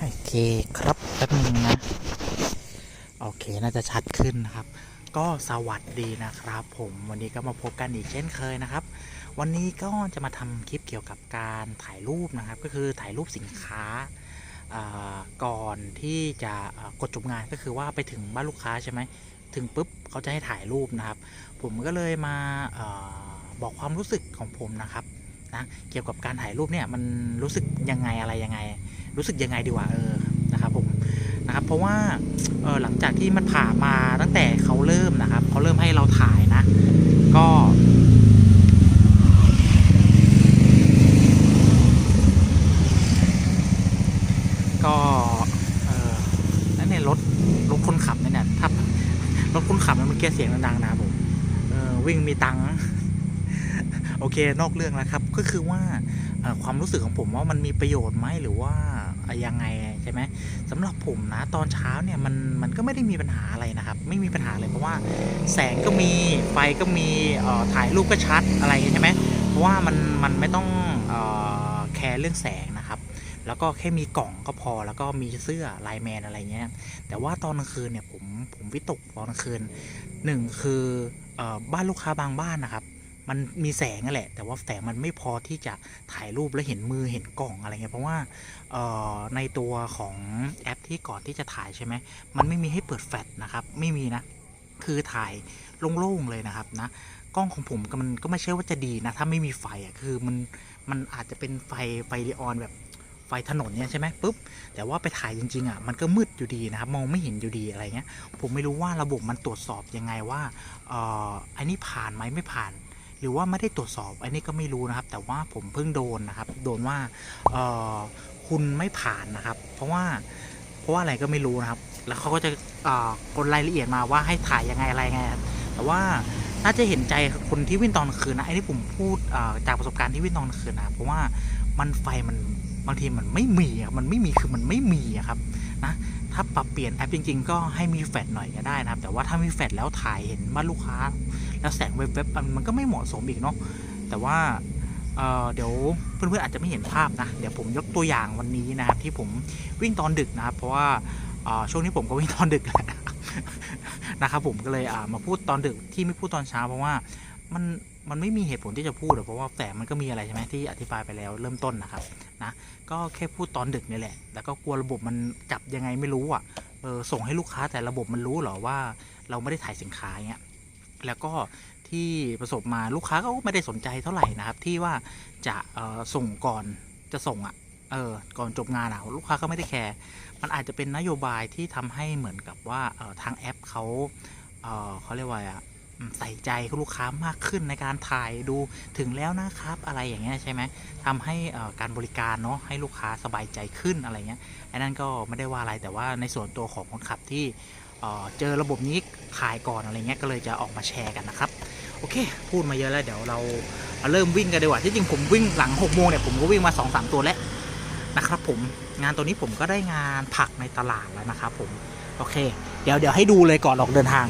โอเคครับแป๊บนึงนะ โอเคน่าจะชัดขึ้นนะครับ ก็สวัสดีนะครับ ผมวันนี้ก็มาพบกันอีกเช่นเคยนะครับ วันนี้ก็จะมาทำคลิปเกี่ยวกับการถ่ายรูปนะครับ ก็คือถ่ายรูปสินค้าก่อนที่จะกดจบงานก็คือว่าไปถึงบ้านลูกค้าใช่ไหมถึงปุ๊บเขาจะให้ถ่ายรูปนะครับ ผมก็เลยมาอบอกความรู้สึกของผมนะครับนะเกี่ยวกับการถ่ายรูปเนี่ยมันรู้สึกยังไงอะไรยังไง รู้สึกยังไงดีกว่าเออนะครับผมนะครับเพราะว่าเออหลังจากที่มันผ่านมาตั้งแต่เขาเริ่มนะครับเขาเริ่มให้เราถ่ายนะ ก็ก็เออนั่นเนี่ยรถรถคนขับเนี่ยนะถ้ารถคนขับมันเมื่อกี้เสียงดังๆนะผมเออวิ่งมีตังค์โอเคนอกเรื่องแล้วครับ ก็คือว่าความรู้สึกของผมว่ามันมีประโยชน์ไหมหรือว่า ยังไงใช่ไหมสำหรับผมนะตอนเช้าเนี่ยมันมันก็ไม่ได้มีปัญหาอะไรนะครับ ไม่มีปัญหาเลยเพราะว่าแสงก็มีไฟก็มีถ่ายรูปก็ชัดอะไรใช่ไหมเพราะว่ามันมันไม่ต้องออแคร์เรื่องแสงนะครับ แล้วก็แค่มีกล่องก็พอแล้วก็มีเสื้อลน์แมนอะไรเงี้ยแต่ว่าตอนกลางคืนเนี่ยผมผมวิตกตอนกลางคืนหนึ่งคืออบ้านลูกค้าบางบ้านนะครับ มันมีแสงนั่นแหละ แต่ว่าแสงมันไม่พอที่จะถ่ายรูปแล้วเห็นมือเห็นกล่องอะไรเงี้ยเพราะว่าในตัวของแอปที่ก่อนที่จะถ่ายใช่ไหมมันไม่มีให้เปิดแฟลชนะครับ ไม่มีนะ คือถ่ายโล่งๆเลยนะครับนะกล้องของผมมันก็ไม่ใช่ว่าจะดีนะ ถ้าไม่มีไฟอะคือมันมันอาจจะเป็นไฟไฟลีออนแบบไฟถนนเนี่ยใช่ไหมปุ๊บแต่ว่าไปถ่ายจริงๆอะมันก็มืดอยู่ดีนะครับมองไม่เห็นอยู่ดีอะไรเงี้ยผมไม่รู้ว่าระบบมันตรวจสอบยังไงว่าเอ่ออันนี้ผ่านไหมไม่ผ่าน หรือว่าไม่ได้ตรวจสอบอันนี้ก็ไม่รู้นะครับ แต่ว่าผมเพิ่งโดนนะครับ โดนว่าเอ่อคุณไม่ผ่านนะครับ เพราะว่าเพราะว่าอะไรก็ไม่รู้นะครับ แล้วเขาก็จะอ่อกดรายละเอียดมาว่าให้ถ่ายยังไงอะไรไงครับแต่ว่าน่าจะเห็นใจคนที่วิ่งตอนคืนนะอันนี้ผมพูดจากประสบการณ์ที่วิ่งตอนคืนนะเพราะว่ามันไฟมันบางทีมันไม่มีอะมันไม่มีคือมันไม่มีอะครับนะ ถ้าปรับเปลี่ยนแอปจริง ๆ ก็ให้มีแฟลชหน่อยก็ได้นะครับ แต่ว่าถ้ามีแฟลชแล้วถ่ายเห็นบ้าลูกค้า แล้วแสงเว็บๆมันมันก็ไม่เหมาะสมอีกเนาะแต่ว่าเเดี๋ยวเพื่อนๆอาจจะไม่เห็นภาพนะ เดี๋ยวผมยกตัวอย่างวันนี้นะครับที่ผมวิ่งตอนดึกนะครับ เพราะว่าช่วงนี้ผมก็วิ่งตอนดึกแหละนะครับผมก็เลยมาพูดตอนดึกที่ไม่พูดตอนเช้าเพราะว่ามัน มันไม่มีเหตุผลที่จะพูดอะเพราะว่าแสงมันก็มีอะไรใช่ไหมที่อธิบายไปแล้วเริ่มต้นนะครับนะก็แค่พูดตอนดึกนี่แหละ แล้วก็กลัวระบบมันจับยังไงไม่รู้อะเออส่งให้ลูกค้าแต่ระบบมันรู้หรอว่าเราไม่ได้ถ่ายสินค้าเงี้ยแล้วก็ที่ประสบมาลูกค้าก็ไม่ได้สนใจเท่าไหร่นะครับที่ว่าจะส่งก่อนจะส่งอะ่ะเออก่อนจบงานอะลูกค้าก็ไม่ได้แคร์มันอาจจะเป็นนโยบายที่ทำให้เหมือนกับว่าทางแอปเขาเขาเรียกว่าอะ ใส่ใจลูกค้ามากขึ้นในการถ่ายดูถึงแล้วนะครับอะไรอย่างเงี้ยใช่ไหมทำให้การบริการเนาะให้ลูกค้าสบายใจขึ้นอะไรเงี้ยไอ้นั่นก็ไม่ได้ว่าอะไรแต่ว่าในส่วนตัวของคนขับที่เเจอระบบนี้ขายก่อนอะไรเงี้ยก็เลยจะออกมาแชร์กันนะครับโอเค พูดมาเยอะแล้วเดี๋ยวเราเริ่มวิ่งกันดีกว่าที่จริงผมวิ่งหลัง6โมงเนี่ยผมก็วิ่งมา2 3ตัวแล้วนะครับผมงานตัวนี้ผมก็ได้งานผักในตลาดแล้วนะครับผมโอเค เดี๋ยวเดี๋ยวให้ดูเลยก่อนออกเดินทาง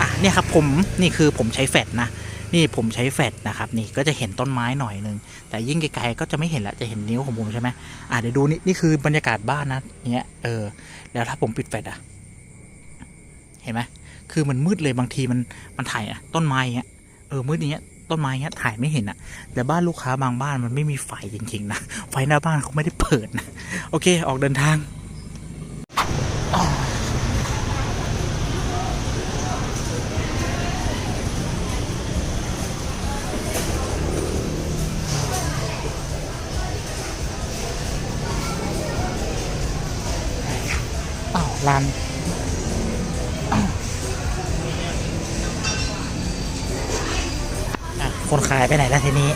อะเนี่ยครับผมนี่คือผมใช้แฟลชนะนี่ผมใช้แฟลชนะครับนี่ก็จะเห็นต้นไม้หน่อยนึงแต่ยิ่งไกลๆก็จะไม่เห็นละจะเห็นนิ้วของผมใช่ไหมอะเดี๋ยวดูนี่นี่คือบรรยากาศบ้านนะเนี้ยเออแล้วถ้าผมปิดแฟลชอะเห็นไหมคือมันมืดเลยบางทีมันมันถ่ายอะต้นไม้เงี้ยเออมืดอย่างเงี้ยต้นไม้เงี้ยถ่ายไม่เห็นอะ แต่บ้านลูกค้าบางบ้านมันไม่มีไฟจริงๆนะ ไฟหน้าบ้านเขาไม่ได้เปิดนะ โอเค ออกเดินทาง อ้าวลานคนขายไปไหนแล้วทีนี้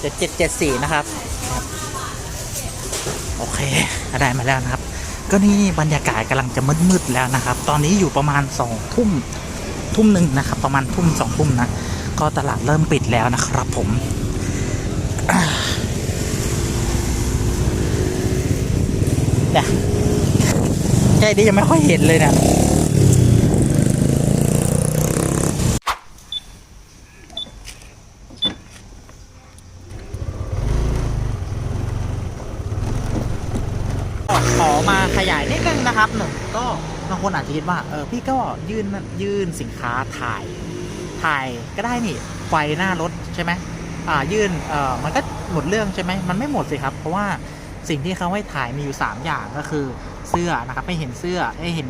เจ็ดเจ็ดเจ็ดสี่นะครับ โอเคได้มาแล้วนะครับ ก็นี่บรรยากาศกำลังจะมืดๆแล้วนะครับ ตอนนี้อยู่ประมาณสองทุ่มทุ่มหนึ่งนะครับ ประมาณทุ่มสองทุ่มนะ ก็ตลาดเริ่มปิดแล้วนะครับผม นะใกล้นี้ยังไม่ค่อยเห็นเลยนะขอมาขยายนิดนึงนะครับหนึ่งก็บางคนอาจจะคิดว่าเออพี่ก็ยื่นยื่นสินค้าถ่ายถ่ายก็ได้นี่ไฟหน้ารถใช่ไหมอ่ายื่นเออมันก็หมดเรื่องใช่ไหมมันไม่หมดสิครับ เพราะว่า สิ่งที่เขาให้ถ่ายมีอยู่ 3 อย่างก็คือเสื้อนะครับให้เห็นเสื้อให้เห็น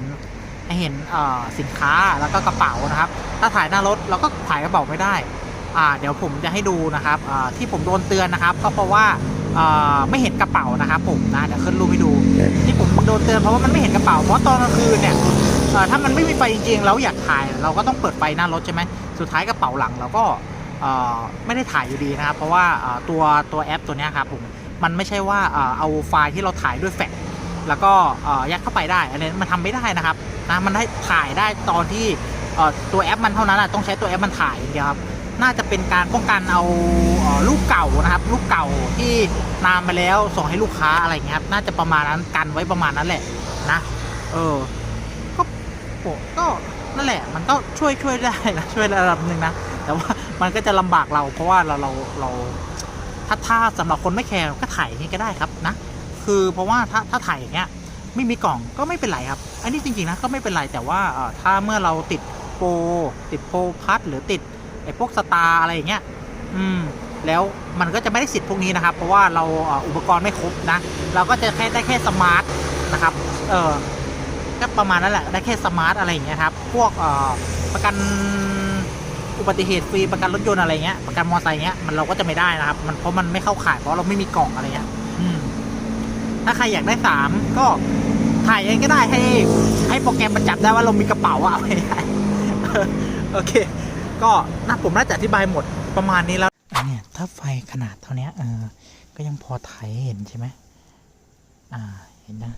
ให้เห็นเอ่อสินค้าแล้วก็กระเป๋านะครับ ถ้าถ่ายหน้ารถเราก็ถ่ายกระเป๋าไม่ได้อ่าเดี๋ยวผมจะให้ดูนะครับอ่าที่ผมโดนเตือนนะครับ ก็เพราะว่าอ่าไม่เห็นกระเป๋านะครับ ผมนะเดี๋ยวขึ้นรูปให้ดูที่ผมโดนเตือนเพราะว่ามันไม่เห็นกระเป๋าเพราะตอนกลางคืนเนี่ยเอ่อถ้ามันไม่มีไฟจริงๆเราอยากถ่าย เราก็ต้องเปิดไฟหน้ารถใช่ไหมสุดท้ายกระเป๋าหลังเราก็เอ่อไม่ได้ถ่ายอยู่ดีนะครับ เพราะว่าเอ่อตัวตัวแอปตัวเนี้ยครับผม มันไม่ใช่ว่าเอาไฟล์ที่เราถ่ายด้วยแฟลชแล้วก็ยัดเข้าไปได้ อันนี้มันทำไม่ได้นะครับนะมันได้ถ่ายได้ตอนที่ตัวแอปมันเท่านั้นนะต้องใช้ตัวแอปมันถ่ายอย่างเดียวครับน่าจะเป็นการป้องกันเอาเอ่อรูปเก่านะครับรูปเก่าที่นานไปแล้วส่งให้ลูกค้าอะไรเงี้ยครับน่าจะประมาณนั้นกันไว้ประมาณนั้นแหละนะเออก็ก็นั่นแหละ มันก็ช่วยช่วยได้นะช่วยระดับหนึ่งนะแต่ว่ามันก็จะลำบากเราเพราะว่าเราเราเรา ถ้าถ้าสำหรับคนไม่แคร์ก็ถ่ายอย่างนี้ก็ได้ครับนะ คือเพราะว่าถ้าถ้าถ่ายอย่างเงี้ยไม่มีกล่องก็ไม่เป็นไรครับ อันนี้จริงๆนะก็ไม่เป็นไรแต่ว่าถ้าเมื่อเราติดโปรติดโปรพัดหรือติดไอ้พวกสตาร์อะไรอย่างเงี้ย อืม แล้วมันก็จะไม่ได้สิทธิ์พวกนี้นะครับ เพราะว่าเราอุปกรณ์ไม่ครบนะ เราก็จะแค่ได้แค่สมาร์ทนะครับ เออก็ประมาณนั้นแหละ ได้แค่สมาร์ทอะไรอย่างเงี้ยครับ พวกประกัน อุบัติเหตุฟรีประกันรถยนต์อะไรเงี้ยประกันมอเตอร์ไซค์เงี้ยมันเราก็จะไม่ได้นะครับ มันเพราะมันไม่เข้าข่ายเพราะเราไม่มีกล่องอะไรเงี้ยถ้าใครอยากได้สามก็ถ่ายเองก็ได้ให้ให้โปรแกรมมันจับได้ว่าเรามีกระเป๋าอะไม่ได้โอเค ก็น่าผมน่าจะอธิบายหมดประมาณนี้แล้วเนี่ยถ้าไฟขนาดเท่านี้เออก็ยังพอถ่ายเห็นใช่ไหมอ่าเห็นนะ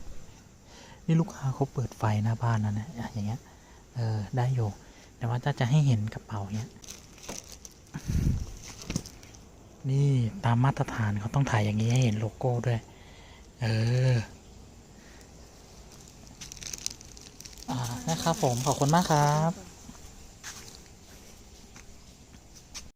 นี่ลูกค้าเขาเปิดไฟหน้าบ้านนะนะอะอย่างเงี้ยเออได้อยู่ แต่ว่าถ้าจะให้เห็นกระเป๋าเนี้ยนี่ตามมาตรฐานเขาต้องถ่ายอย่างนี้ให้เห็นโลโก้ด้วย เอออ่านะครับผมขอบคุณมากครับ